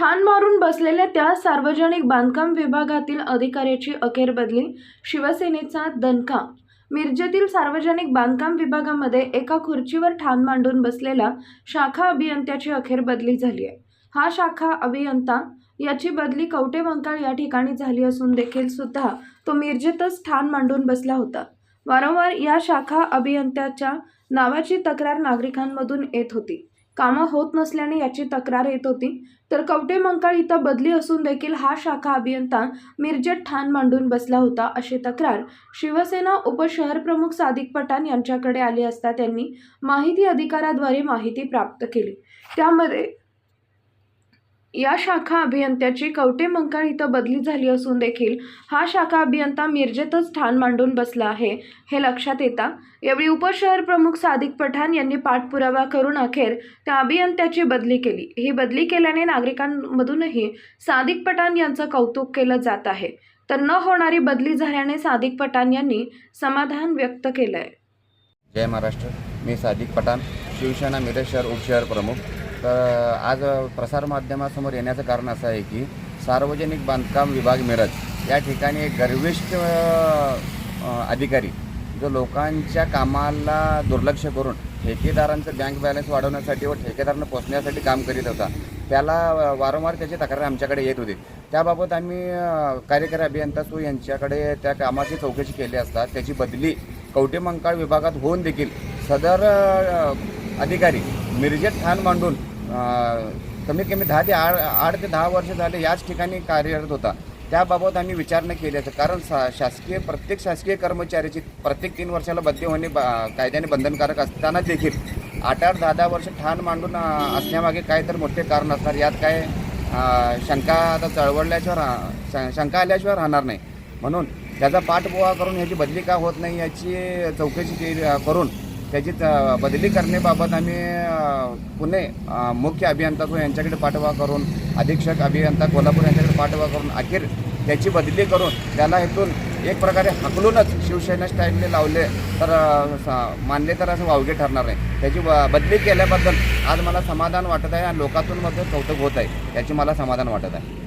ठाण मारून बसलेल्या त्या सार्वजनिक बांधकाम विभागातील अधिकाऱ्याची अखेर बदली शिवसेनेचा दणका. मिरजेतील सार्वजनिक बांधकाम विभागामध्ये एका खुर्चीवर ठाण मांडून बसलेला शाखा अभियंत्याची अखेर बदली झाली आहे. हा शाखा अभियंता याची बदली कवटे मंकाळ या ठिकाणी झाली असून देखील सुद्धा तो मिरजेतच ठाण मांडून बसला होता. वारंवार या शाखा अभियंत्याच्या नावाची तक्रार नागरिकांमधून येत होती. कामं होत नसल्याने याची तक्रार येत होती. तर कवटे मंकाळ इथं बदली असून देखील हा शाखा अभियंता मिरजेत ठाण मांडून बसला होता अशी तक्रार शिवसेना उपशहरप्रमुख सादिक पठाण यांच्याकडे आली असता त्यांनी माहिती अधिकाराद्वारे माहिती प्राप्त केली. त्यामध्ये या शाखा अभियंत्याची कवटे मंकाळ इथं बदली झाली असून देखील हा शाखा अभियंता मिरजेतच ठाण मांडून बसला आहे. हे लक्षात येता यावेळी उपशहर प्रमुख सादिक पठाण यांनी पाठपुरावा करून अखेर त्या अभियंत्याची बदली केली. ही बदली केल्याने नागरिकांमधूनही सादिक पठाण यांचं कौतुक केलं जात आहे. तर न होणारी बदली झाल्याने सादिक पठाण यांनी समाधान व्यक्त केलं आहे जय महाराष्ट्र. मी सादिक पठाण शिवसेना मिरज शहर उपशहर प्रमुख. तर आज प्रसारमाध्यमासमोर येण्याचं कारण असं आहे की सार्वजनिक बांधकाम विभाग मिरज या ठिकाणी एक गर्विष्ठ अधिकारी जो लोकांच्या कामाला दुर्लक्ष करून ठेकेदारांचं बँक बॅलन्स वाढवण्यासाठी व ठेकेदारांना पोचण्यासाठी काम करीत होता त्याला वारंवार त्याची तक्रार आमच्याकडे येत होती. त्याबाबत आम्ही कार्यकारी अभियंता सु यांच्याकडे त्या कामाची चौकशी केली असता त्याची बदली कवटेमंकाळ विभागात होऊन देखील सदर अधिकारी मिरजेत ठाण मांडून कमीत कमी दहा ते आठ आठ ते दहा वर्ष झाले याच ठिकाणी कार्यरत होता. त्याबाबत आम्ही विचारणा केली असं कारण सा शासकीय प्रत्येक शासकीय कर्मचाऱ्याची प्रत्येक तीन वर्षाला बदली होणे बा कायद्याने बंधनकारक असताना देखील आठ आठ दहा दहा वर्ष ठाण मांडून असण्यामागे काय तर मोठे कारण असणार यात काय शंका आता चळवळल्याशिवाय शंका आल्याशिवाय राहणार नाही. म्हणून त्याचा पाठपुरावा करून ह्याची बदली का होत नाही याची चौकशी केली करून त्याची बदली करण्याबाबत आम्ही पुणे मुख्य अभियंता यांच्याकडे पाठवा करून अधीक्षक अभियंता कोल्हापूर यांच्याकडे पाठवा करून अखेर त्याची बदली करून त्याला इथून एक प्रकारे हकलूनच शिवसेना स्टाईलने लावले तर मानले तर असं वावगे ठरणार नाही. त्याची बदली केल्याबद्दल आज मला समाधान वाटत आहे आणि लोकातून मध्ये कौतुक होत आहे. याची मला समाधान वाटत आहे.